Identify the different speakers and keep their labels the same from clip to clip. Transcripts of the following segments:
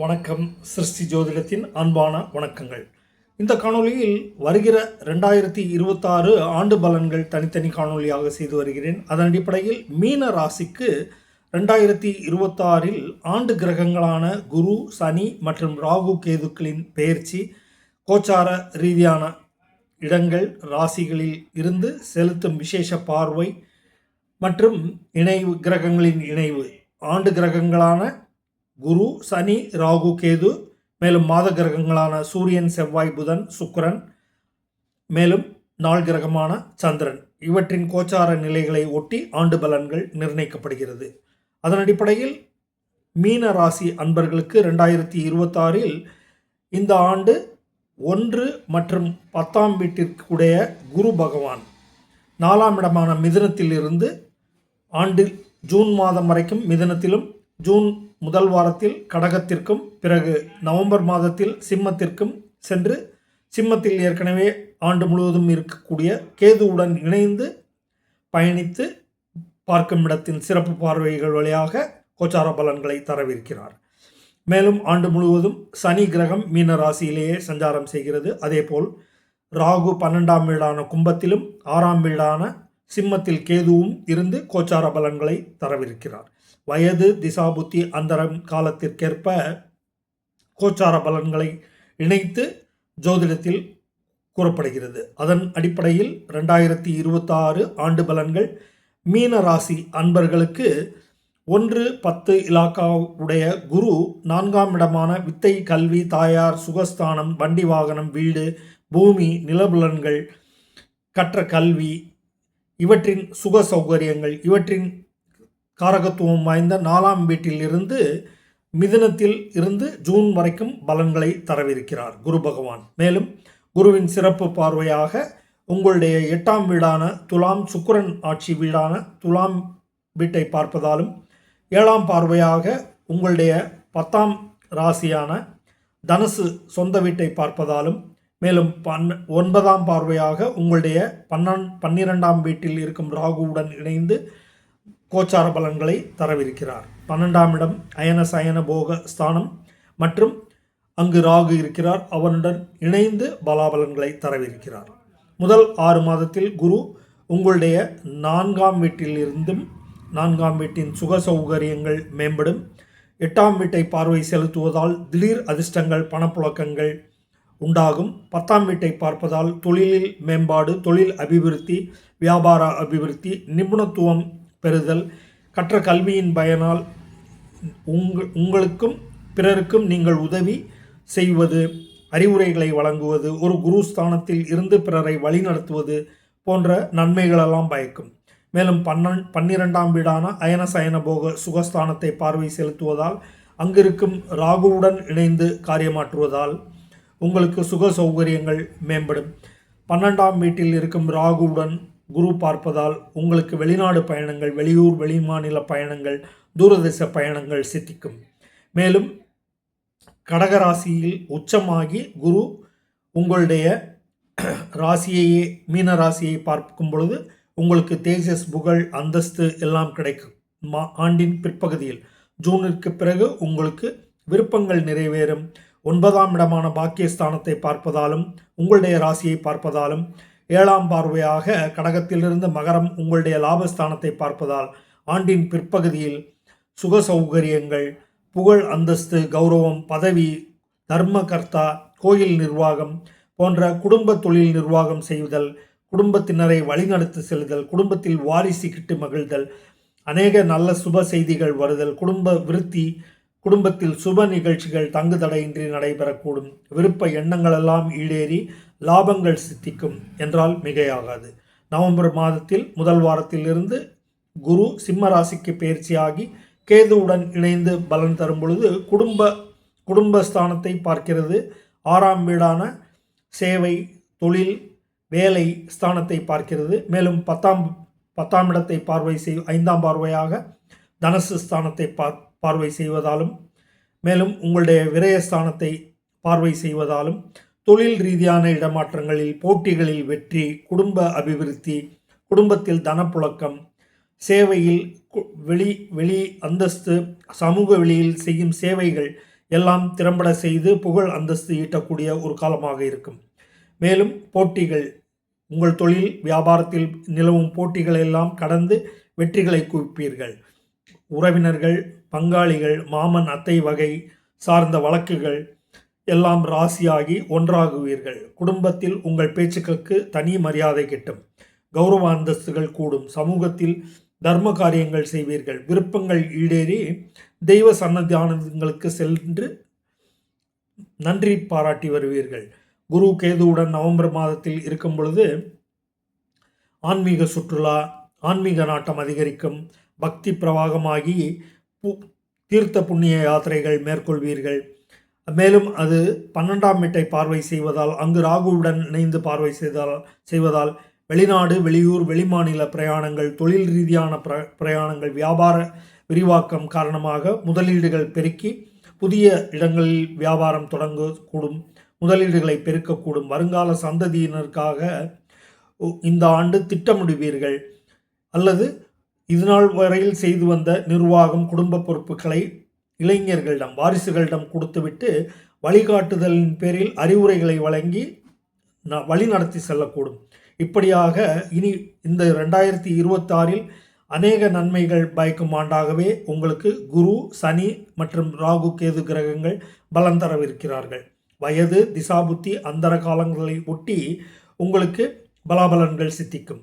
Speaker 1: வணக்கம். சிருஷ்டி ஜோதிடத்தின் அன்பான வணக்கங்கள். இந்த காணொளியில் வருகிற ரெண்டாயிரத்தி இருபத்தாறு ஆண்டு பலன்கள் தனித்தனி காணொளியாக செய்து வருகிறேன். அதன் அடிப்படையில் மீன ராசிக்கு ரெண்டாயிரத்தி இருபத்தாறில் ஆண்டு கிரகங்களான குரு சனி மற்றும் ராகு கேதுக்களின் பெயர்ச்சி கோச்சார ரீதியான இடங்கள் ராசிகளில் இருந்து செலுத்தும் விசேஷ பார்வை மற்றும் இணைவு கிரகங்களின் இணைவு. ஆண்டு கிரகங்களான குரு சனி ராகு கேது மேலும் மாத கிரகங்களான சூரியன் செவ்வாய் புதன் சுக்கரன் மேலும் நாள் கிரகமான சந்திரன். இவற்றின் கோச்சார நிலைகளை ஒட்டி ஆண்டு பலன்கள் நிர்ணயிக்கப்படுகிறது. அதன் அடிப்படையில் மீன ராசி அன்பர்களுக்கு ரெண்டாயிரத்தி இருபத்தாறில் இந்த ஆண்டு ஒன்று மற்றும் பத்தாம் வீட்டிற்குடைய குரு பகவான் நாலாம் இடமான மிதனத்திலிருந்து ஆண்டில் ஜூன் மாதம் வரைக்கும் மிதனத்திலும் ஜூன் முதல் வாரத்தில் கடகத்திற்கும் பிறகு நவம்பர் மாதத்தில் சிம்மத்திற்கும் சென்று சிம்மத்தில் ஏற்கனவே ஆண்டு முழுவதும் இருக்கக்கூடிய கேதுவுடன் இணைந்து பயணித்து பார்க்கும் இடத்தின் சிறப்பு பார்வைகள் வழியாக கோச்சார பலன்களை தரவிருக்கிறார். மேலும் ஆண்டு முழுவதும் சனி கிரகம் மீன ராசியிலேயே சஞ்சாரம் செய்கிறது. அதேபோல் ராகு பன்னெண்டாம் வீடான கும்பத்திலும் ஆறாம் வீடான சிம்மத்தில் கேதுவும் இருந்து கோச்சார பலன்களை தரவிருக்கிறார். வயது திசாபுத்தி அந்தரம் காலத்திற்கேற்ப கோச்சார பலன்களை இணைத்து ஜோதிடத்தில் கூறப்படுகிறது. அதன் அடிப்படையில் ரெண்டாயிரத்தி இருபத்தாறு ஆண்டு பலன்கள் மீன ராசி அன்பர்களுக்கு ஒன்று பத்து இலாக்காவுடைய குரு நான்காம் இடமான வித்தை கல்வி தாயார் சுகஸ்தானம் வண்டி வாகனம் வீடு பூமி நிலபுலன்கள் கற்ற கல்வி இவற்றின் சுக சௌகரியங்கள் இவற்றின் காரகத்துவம் வாய்ந்த நாலாம் வீட்டில் இருந்து மிதுனத்தில் இருந்து ஜூன் வரைக்கும் பலன்களை தரவிருக்கிறார் குரு பகவான். மேலும் குருவின் சிறப்பு பார்வையாக உங்களுடைய எட்டாம் வீடான துலாம் சுக்கரன் ஆட்சி வீடான துலாம் வீட்டை பார்ப்பதாலும் ஏழாம் பார்வையாக உங்களுடைய பத்தாம் ராசியான தனுசு சொந்த வீட்டை பார்ப்பதாலும் மேலும் பன் ஒன்பதாம் பார்வையாக உங்களுடைய பன்னெண் பன்னிரெண்டாம் வீட்டில் இருக்கும் ராகுவுடன் இணைந்து கோச்சார பலன்களை தரவிருக்கிறார். பன்னெண்டாம் இடம் அயன சயன போக ஸ்தானம் மற்றும் அங்கு ராகு இருக்கிறார். அவனுடன் இணைந்து பலாபலன்களை தரவிருக்கிறார். முதல் ஆறு மாதத்தில் குரு உங்களுடைய நான்காம் வீட்டிலிருந்தும் நான்காம் வீட்டின் சுக சௌகரியங்கள் மேம்படும். எட்டாம் வீட்டை பார்வை செலுத்துவதால் திடீர் அதிர்ஷ்டங்கள் பணப்புழக்கங்கள் உண்டாகும். பத்தாம் வீட்டை பார்ப்பதால் தொழிலில் மேம்பாடு தொழில் அபிவிருத்தி வியாபார அபிவிருத்தி நிபுணத்துவம் பெறுதல். கற்ற கல்வியின் பயனால் உங்கள் உங்களுக்கும் பிறருக்கும் நீங்கள் உதவி செய்வது அறிவுரைகளை வழங்குவது ஒரு குரு ஸ்தானத்தில் இருந்து பிறரை வழிநடத்துவது போன்ற நன்மைகளெல்லாம் பயக்கும். மேலும் பன்னெண் பன்னிரெண்டாம் வீடான அயன சயன போக சுகஸ்தானத்தை பார்வை செலுத்துவதால் அங்கிருக்கும் ராகுவுடன் இணைந்து காரியமாற்றுவதால் உங்களுக்கு சுக சௌகரியங்கள் மேம்படும். பன்னெண்டாம் வீட்டில் இருக்கும் ராகுவுடன் குரு பார்ப்பதால் உங்களுக்கு வெளிநாடு பயணங்கள் வெளியூர் வெளிமாநில பயணங்கள் தூரதேச பயணங்கள் சித்திக்கும். மேலும் கடகராசியில் உச்சமாகி குரு உங்களுடைய ராசியையே மீன ராசியை பார்க்கும் பொழுது உங்களுக்கு தேஜஸ் புகழ் அந்தஸ்து எல்லாம் கிடைக்கும். மா ஆண்டின் பிற்பகுதியில். ஜூனிற்கு பிறகு உங்களுக்கு விருப்பங்கள் நிறைவேறும். ஒன்பதாம் இடமான பாக்கியஸ்தானத்தை பார்ப்பதாலும் உங்களுடைய ராசியை பார்ப்பதாலும் ஏழாம் பார்வையாக கடகத்திலிருந்து மகரம் உங்களுடைய லாபஸ்தானத்தை பார்ப்பதால் ஆண்டின் பிற்பகுதியில் சுக சௌகரியங்கள் புகழ் அந்தஸ்து கௌரவம் பதவி தர்மகர்த்தா கோயில் நிர்வாகம் போன்ற குடும்ப தொழில் நிர்வாகம் செய்தல் குடும்பத்தினரை வழிநடத்தி செல்தல் குடும்பத்தில் வாரிசு கிட்டு மகிழ்தல் அநேக நல்ல சுப செய்திகள் வருதல் குடும்ப விருத்தி குடும்பத்தில் சுப நிகழ்ச்சிகள் தங்கு தடையின்றி நடைபெறக்கூடும். விருப்ப எண்ணங்களெல்லாம் ஈடேறி லாபங்கள் சித்திக்கும் என்றால் மிகையாகாது. நவம்பர் மாதத்தில் முதல் வாரத்திலிருந்து குரு சிம்ம ராசிக்கு பயிற்சியாகி கேதுவுடன் இணைந்து பலன் தரும் பொழுது குடும்ப குடும்பஸ்தானத்தை பார்க்கிறது. ஆறாம் வீடான சேவை தொழில் வேலை ஸ்தானத்தை பார்க்கிறது. மேலும் பத்தாம் பத்தாம் இடத்தை பார்வை செய் ஐந்தாம் பார்வையாக தனசு ஸ்தானத்தை பார் பார்வை செய்வதாலும் மேலும் உங்களுடைய விரயஸ்தானத்தை பார்வை செய்வதாலும் தொழில் ரீதியான இடமாற்றங்களில் போட்டிகளில் வெற்றி குடும்ப அபிவிருத்தி குடும்பத்தில் தனப்புழக்கம் சேவையில் கு- வெளி வெளி அந்தஸ்து சமூக வெளியில் செய்யும் சேவைகள் எல்லாம் திறம்பட செய்து புகழ் அந்தஸ்து ஈட்டக்கூடிய ஒரு காலமாக இருக்கும். மேலும் போட்டிகள் உங்கள் தொழில் வியாபாரத்தில் நிலவும் போட்டிகளை எல்லாம் கடந்து வெற்றிகளை குவிப்பீர்கள். உறவினர்கள் பங்காளிகள் மாமன் அத்தை வகை சார்ந்த வழக்குகள் எல்லாம் ராசியாகி ஒன்றாகுவீர்கள். குடும்பத்தில் உங்கள் பேச்சுக்களுக்கு தனி மரியாதை கிட்டும். கௌரவ அந்தஸ்துகள் கூடும். சமூகத்தில் தர்ம காரியங்கள் செய்வீர்கள். விருப்பங்கள் ஈடேறி தெய்வ சன்னதியானங்களுக்கு சென்று நன்றி பாராட்டி வருவீர்கள். குரு கேதுவுடன் நவம்பர் மாதத்தில் இருக்கும் பொழுது ஆன்மீக சுற்றுலா ஆன்மீக நாட்டம் அதிகரிக்கும். பக்தி பிரவாகமாகி பு- தீர்த்த புண்ணிய யாத்திரைகள் மேற்கொள்வீர்கள். மேலும் அது பன்னெண்டாம் வீட்டை பார்வை செய்வதால் அங்கு ராகுவுடன் இணைந்து பார்வை செய்தால் செய்வதால் வெளிநாடு வெளியூர் வெளிமாநில பிரயாணங்கள் தொழில் ரீதியான பிர பிரயாணங்கள் வியாபார விரிவாக்கம் காரணமாக முதலீடுகள் பெருக்கி புதிய இடங்களில் வியாபாரம் தொடங்கக்கூடும் முதலீடுகளை பெருக்கக்கூடும் வருங்கால சந்ததியினருக்காக இந்த ஆண்டு திட்டமிடுவீர்கள். அல்லது இதுநாள் வரையில் செய்து வந்த நிர்வாகம் குடும்ப பொறுப்புகளை இளைஞர்களிடம் வாரிசுகளிடம் கொடுத்துவிட்டு வழிகாட்டுதலின் பேரில் அறிவுரைகளை வழங்கி ந- வழி நடத்தி செல்லக்கூடும். இப்படியாக இனி இந்த ரெண்டாயிரத்தி இருபத்தாறில் அநேக நன்மைகள் பயக்கும் ஆண்டாகவே உங்களுக்கு குரு சனி மற்றும் ராகு கேது கிரகங்கள் பலம் தரவிருக்கிறார்கள். வயது திசாபுத்தி அந்தர காலங்களை ஒட்டி உங்களுக்கு பலாபலன்கள் சித்திக்கும்.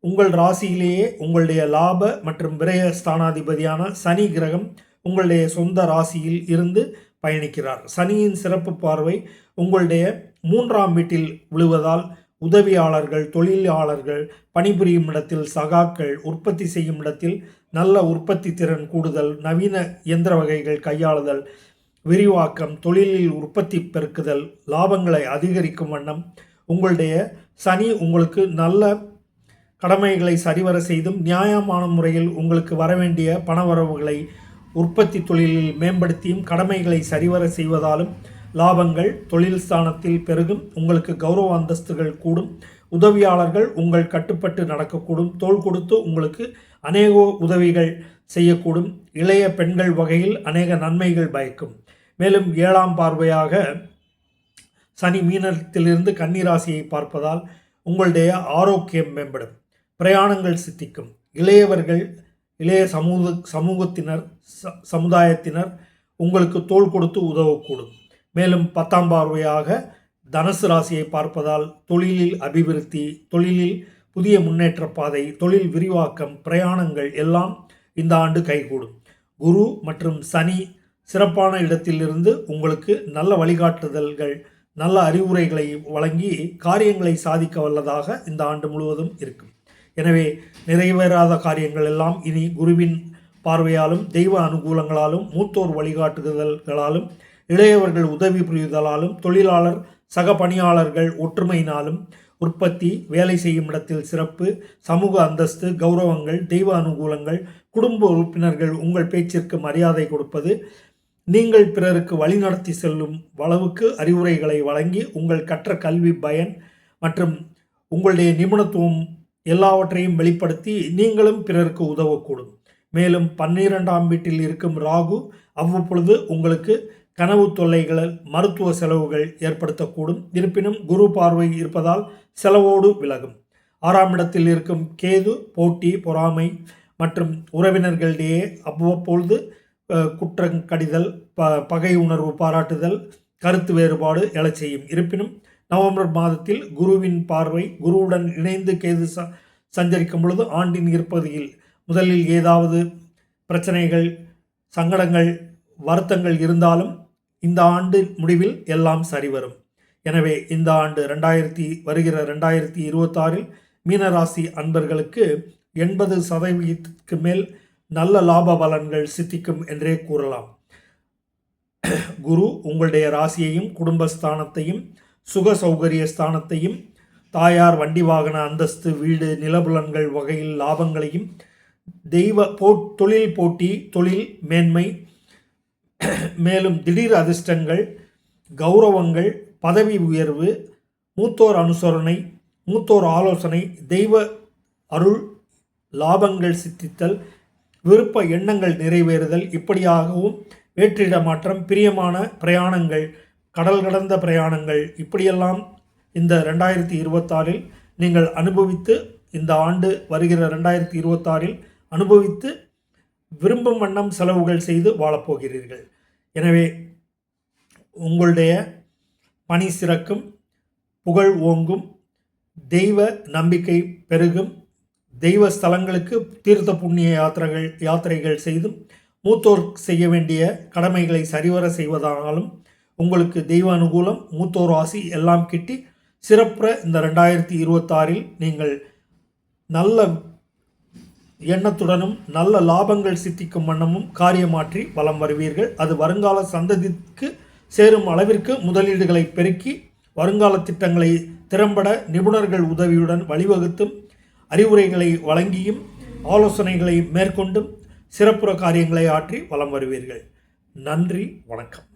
Speaker 1: உங்கள் ராசியிலேயே உங்களுடைய லாப மற்றும் விரய ஸ்தானாதிபதியான சனி கிரகம் உங்களுடைய சொந்த ராசியில் இருந்து பயணிக்கிறார். சனியின் சிறப்பு பார்வை உங்களுடைய மூன்றாம் வீட்டில் விழுவதால் உதவியாளர்கள் தொழிலாளர்கள் பணிபுரியும் இடத்தில் சகாக்கள் உற்பத்தி செய்யும் இடத்தில் நல்ல உற்பத்தி திறன் கூடுதல் நவீன இயந்திர வகைகள் கையாளுதல் விரிவாக்கம் தொழிலில் உற்பத்தி பெருக்குதல் லாபங்களை அதிகரிக்கும் வண்ணம் உங்களுடைய சனி உங்களுக்கு நல்ல கடமைகளை சரிவர செய்தும் நியாயமான முறையில் உங்களுக்கு வரவேண்டிய பணவரவுகளை உற்பத்தி தொழிலில் மேம்படுத்தியும் கடமைகளை சரிவர செய்வதாலும் லாபங்கள் தொழில் ஸ்தானத்தில் பெருகும். உங்களுக்கு கௌரவ அந்தஸ்துகள் கூடும். உதவியாளர்கள் உங்கள் கட்டுப்பட்டு நடக்கக்கூடும். தோள் கொடுத்து உங்களுக்கு அநேக உதவிகள் செய்யக்கூடும். இளைய பெண்கள் வகையில் அநேக நன்மைகள் பயக்கும். மேலும் ஏழாம் பார்வையாக சனி மீனத்திலிருந்து கன்னிராசியை பார்ப்பதால் உங்களுடைய ஆரோக்கியம் மேம்படும். பிரயாணங்கள் சித்திக்கும். இளையவர்கள் இளைய சமூக சமூகத்தினர் ச- சமுதாயத்தினர் உங்களுக்கு தோள் கொடுத்து உதவக்கூடும். மேலும் பத்தாம் பார்வையாக தனுசு ராசியை பார்ப்பதால் தொழிலில் அபிவிருத்தி தொழிலில் புதிய முன்னேற்ற பாதை தொழில் விரிவாக்கம் பிரயாணங்கள் எல்லாம் இந்த ஆண்டு கைகூடும். குரு மற்றும் சனி சிறப்பான இடத்திலிருந்து உங்களுக்கு நல்ல வழிகாட்டுதல்கள் நல்ல அறிவுரைகளை வழங்கி காரியங்களை சாதிக்க வல்லதாக இந்த ஆண்டு முழுவதும் இருக்கும். எனவே நிறைவேறாத காரியங்கள் எல்லாம் இனி குருவின் பார்வையாலும் தெய்வ அனுகூலங்களாலும் மூத்தோர் வழிகாட்டுதல்களாலும் இளையவர்கள் உதவி புரிதலாலும் தொழிலாளர் சக பணியாளர்கள் ஒற்றுமையினாலும் உற்பத்தி வேலை செய்யும் இடத்தில் சிறப்பு சமூக அந்தஸ்து கௌரவங்கள் தெய்வ அனுகூலங்கள் குடும்ப உறுப்பினர்கள் உங்கள் பேச்சிற்கு மரியாதை கொடுப்பது நீங்கள் பிறருக்கு வழிநடத்தி செல்லும் அளவுக்கு அறிவுரைகளை வழங்கி உங்கள் கற்ற கல்வி பயன் மற்றும் உங்களுடைய நிபுணத்துவம் எல்லாவற்றையும் வெளிப்படுத்தி நீங்களும் பிறருக்கு உதவக்கூடும். மேலும் பன்னிரெண்டாம் வீட்டில் இருக்கும் ராகு அவ்வப்பொழுது உங்களுக்கு கனவு தொல்லைகள் மருத்துவ செலவுகள் ஏற்படுத்தக்கூடும். இருப்பினும் குரு பார்வை இருப்பதால் செலவோடு விலகும். ஆறாம் இடத்தில் இருக்கும் கேது போட்டி பொறாமை மற்றும் உறவினர்களிடையே அவ்வப்பொழுது அஹ், குற்றம் கடிதல் ப பகை உணர்வு பாராட்டுதல் கருத்து வேறுபாடு எழச் செய்யும். இருப்பினும் நவம்பர் மாதத்தில் குருவின் பார்வை குருவுடன் இணைந்து கேது ச சஞ்சரிக்கும் பொழுது ஆண்டின் இருப்பதில் முதலில் ஏதாவது பிரச்சனைகள் சங்கடங்கள் வருத்தங்கள் இருந்தாலும் இந்த ஆண்டு முடிவில் எல்லாம் சரிவரும். எனவே இந்த ஆண்டு ரெண்டாயிரத்தி வருகிற ரெண்டாயிரத்தி இருபத்தாறில் மீனராசி அன்பர்களுக்கு எண்பது சதவீதத்துக்கு மேல் நல்ல லாப பலன்கள் சித்திக்கும் என்றே கூறலாம். குரு உங்களுடைய ராசியையும் குடும்பஸ்தானத்தையும் சுக சௌகரிய ஸ்தானத்தையும் தாயார் வண்டி வாகன அந்தஸ்து வீடு நிலபுலன்கள் வகையில் லாபங்களையும் தெய்வ போ தொழில் போட்டி தொழில் மேன்மை மேலும் திடீர் அதிர்ஷ்டங்கள் கௌரவங்கள் பதவி உயர்வு மூத்தோர் அனுசரணை மூத்தோர் ஆலோசனை தெய்வ அருள் லாபங்கள் சித்தித்தல் விருப்ப எண்ணங்கள் நிறைவேறுதல் இப்படியாகவும் வேற்றிட மாற்றம் பிரியமான பிரயாணங்கள் கடல் கடந்த பிரயாணங்கள். இப்படியெல்லாம் இந்த ரெண்டாயிரத்தி இருபத்தாறில் நீங்கள் அனுபவித்து இந்த ஆண்டு வருகிற ரெண்டாயிரத்தி இருபத்தாறில் அனுபவித்து விரும்பும் வண்ணம் செலவுகள் செய்து வாழப்போகிறீர்கள். எனவே உங்களுடைய பணி சிறக்கும் புகழ் ஓங்கும் தெய்வ நம்பிக்கை பெருகும் தெய்வ ஸ்தலங்களுக்கு தீர்த்த புண்ணிய யாத்திரைகள் யாத்திரைகள் செய்தும் மூத்தோர் செய்ய வேண்டிய கடமைகளை சரிவர செய்வதானாலும் உங்களுக்கு தெய்வ அனுகூலம் மூத்தோர் ஆசி எல்லாம் கிட்டி சிறப்புற இந்த ரெண்டாயிரத்தி இருபத்தாறில் நீங்கள் நல்ல எண்ணத்துடனும் நல்ல லாபங்கள் சித்திக்கும் வண்ணமும் காரியமாற்றி வலம் வருவீர்கள். அது வருங்கால சந்ததிக்கு சேரும் அளவிற்கு முதலீடுகளை பெருக்கி வருங்கால திட்டங்களை திறம்பட நிபுணர்கள் உதவியுடன் வழிவகுத்தும் அறிவுரைகளை வழங்கியும் ஆலோசனைகளை மேற்கொண்டும் சிறப்புற காரியங்களை ஆற்றி வலம் வருவீர்கள். நன்றி வணக்கம்.